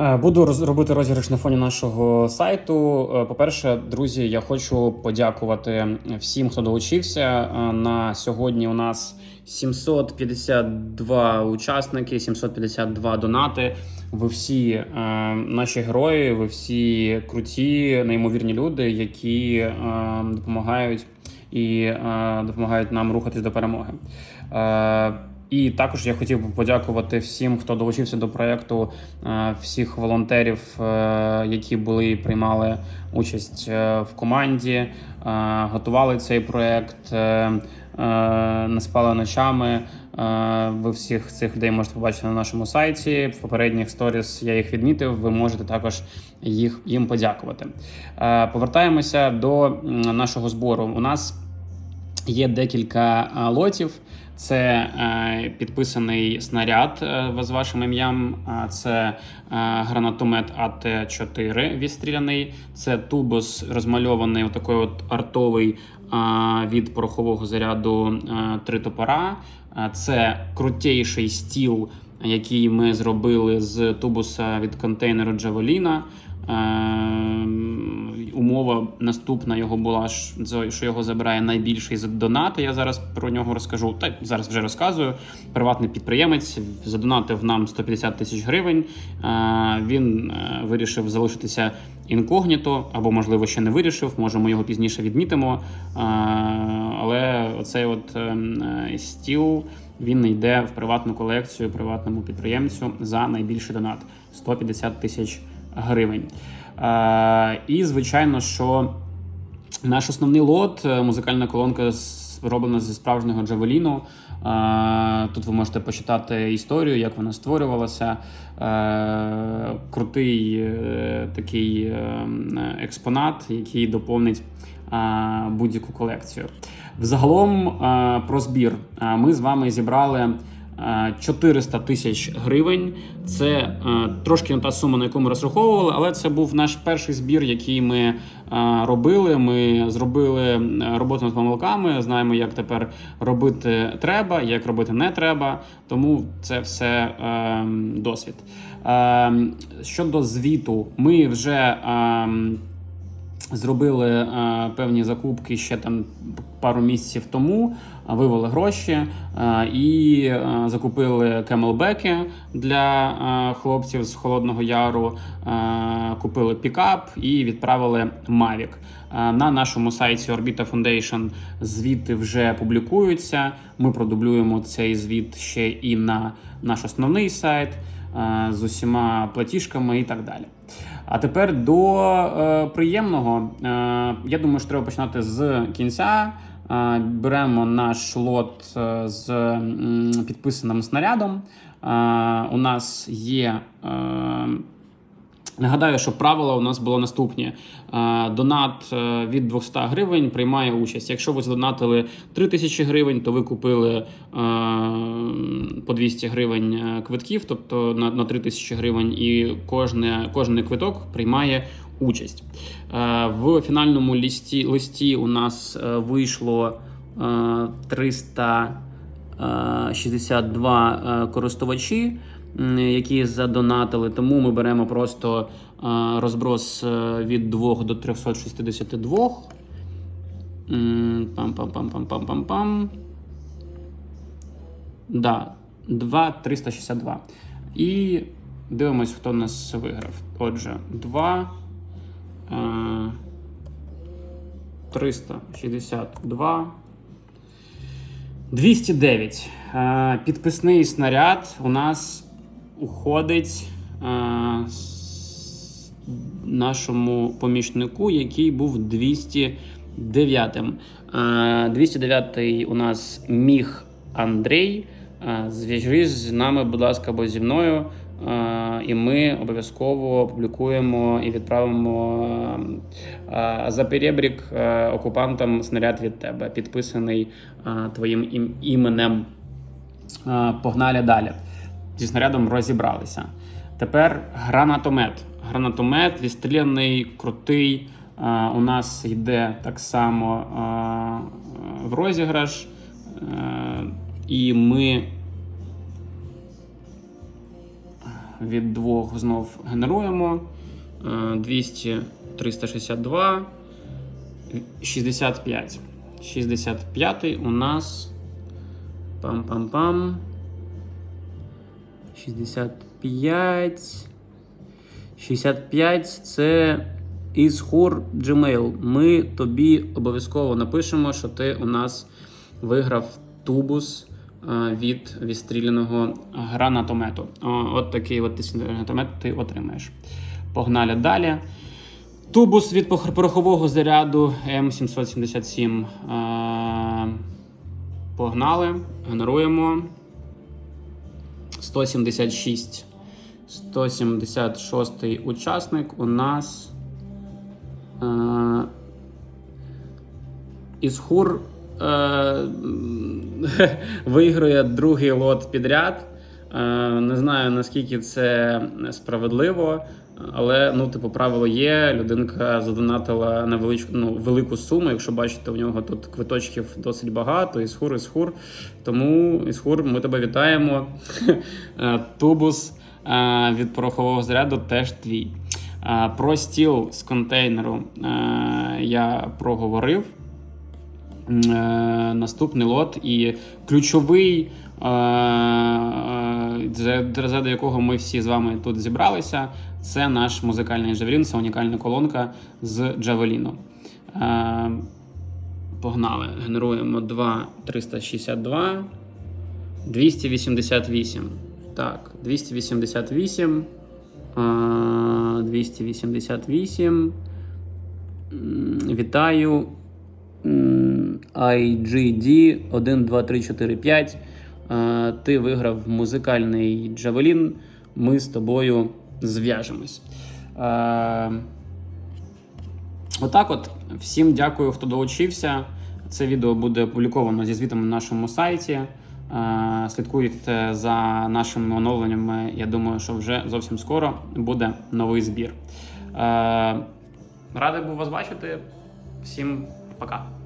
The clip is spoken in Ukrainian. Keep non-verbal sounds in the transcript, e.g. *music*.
Е, Буду робити розіграш на фоні нашого сайту. Е, По-перше, друзі, я хочу подякувати всім, хто долучився. Е, На сьогодні у нас 752 учасники, 752 донати. Ви всі е, наші герої, ви всі круті, неймовірні люди, які е, допомагають і е, допомагають нам рухатись до перемоги. Е, і також я хотів би подякувати всім, хто долучився до проекту, е, всіх волонтерів, е, які були і приймали участь е, в команді, готували цей проект, не спали ночами. Ви всіх цих людей можете побачити на нашому сайті. В попередніх сторіс я їх відмітив. Ви можете також їх їм подякувати. Повертаємося до нашого збору. У нас Є декілька лотів. Це е, підписаний снаряд е, з вашим ім'ям. Це е, гранатомет АТ-4 відстріляний. Це тубус розмальований отакий от артовий від порохового заряду три топора. Це крутейший стіл, який ми зробили з тубуса від контейнеру Джавеліна. Ем, Умова наступна його була, що його забирає найбільший з донати. Я зараз про нього розкажу. Та зараз вже розказую. Приватний підприємець задонатив нам 150 тисяч гривень. Е, Він е, вирішив залишитися інкогніто, або, можливо, ще не вирішив. Може, ми його пізніше відмітимо. Е, Але оцей от ем, стіл. Він йде в приватну колекцію приватному підприємцю за найбільший донат 150 тисяч гривень. Е, і звичайно, що наш основний лот е, музикальна колонка зроблена зі справжнього джавеліну. Е, Тут ви можете почитати історію, як вона створювалася. Крутий такий експонат, який доповнить будь-яку колекцію. Взагалом про збір. Ми з вами зібрали. Е, 400 тисяч гривень. Це е, трошки не та сума, на яку ми розраховували, але це був наш перший збір, який ми е, робили. Ми зробили е, роботу над помилками. Знаємо, як тепер робити треба, як робити не треба. Тому це все е, досвід. Е, щодо звіту, ми вже. Зробили е, певні закупки ще там пару місяців тому, е, вивели гроші е, і е, закупили кемелбеки для е, хлопців з Холодного Яру, е, купили пікап і відправили Mavic. Е, на нашому сайті Orbita Foundation звіти вже публікуються. Ми продублюємо цей звіт ще і на наш основний сайт з усіма платіжками і так далі. А тепер до е, приємного. Е, я думаю, що треба починати з кінця. Е, беремо наш лот е, з підписаним снарядом. Е, у нас є. Нагадаю, що правила у нас було наступні: Е, донат е, від 200 гривень приймає участь. Якщо ви задонатили 3000 гривень, то ви купили е, по 200 гривень квитків, тобто на, на 3000 гривень, і кожне, кожний квиток приймає участь. В фінальному листі, листі у нас вийшло е, 362 е, користувачі, які задонатили. Тому ми беремо просто е, розброс е, від 2 до 362. М, Пам-пам-пам-пам-пам-пам-пам. Да, 2 362. І дивимось, хто нас виграв. Отже, 2. Е, 362. 209. Е, Підписний снаряд у нас уходить е, нашому помічнику, який був 209. Е, 209 у нас міг Андрій. Е, Зв'яжись з нами, будь ласка, або зі мною. Е, І ми обов'язково опублікуємо і відправимо е, за перебрік е, окупантам снаряд від тебе, підписаний твоїм ім- іменем. Погнали далі. Зі снарядом розібралися. Тепер гранатомет. Гранатомет відстріляний, крутий. У нас йде так само в розіграш. І ми від двох знов генеруємо. Е, 200, 362, 65. 65 у нас. Пам-пам-пам. 65. 65 це із хур Gmail. Ми тобі обов'язково напишемо, що ти у нас виграв тубус е, від відстріляного гранатомету. От такий от гранатомет ти отримаєш. Погнали далі. Тубус від порохового заряду М777. Е, Погнали. Генеруємо. 176. 176 учасник у нас. Е, Ісхур е, *laughs* виграє другий лот підряд. Е, не знаю наскільки це справедливо, але ну, типу, правило є. Людинка задонатила на величку, ну, велику суму. Якщо бачите, у нього тут квиточків досить багато. Ісхур, ісхур. Тому ісхур, ми тебе вітаємо. Е, Тубус е, від порохового заряду теж твій. Про стіл з контейнеру я проговорив. Наступний лот і ключовий, заради якого ми всі з вами тут зібралися, це наш музикальний джавелін, це унікальна колонка з джавеліну. Е, Погнали. Генеруємо 2 362, 288. Так, 288. е, 288. Вітаю. IGD 1, 2, 3, 4, 5. Ти виграв музикальний джавелін. Ми з тобою зв'яжемось. Отак, от всім дякую, хто долучився. Це відео буде опубліковано зі звітом на нашому сайті. Слідкуйте за нашими оновленнями. Я думаю, що вже зовсім скоро буде новий збір. Радий був вас бачити. Всім пока.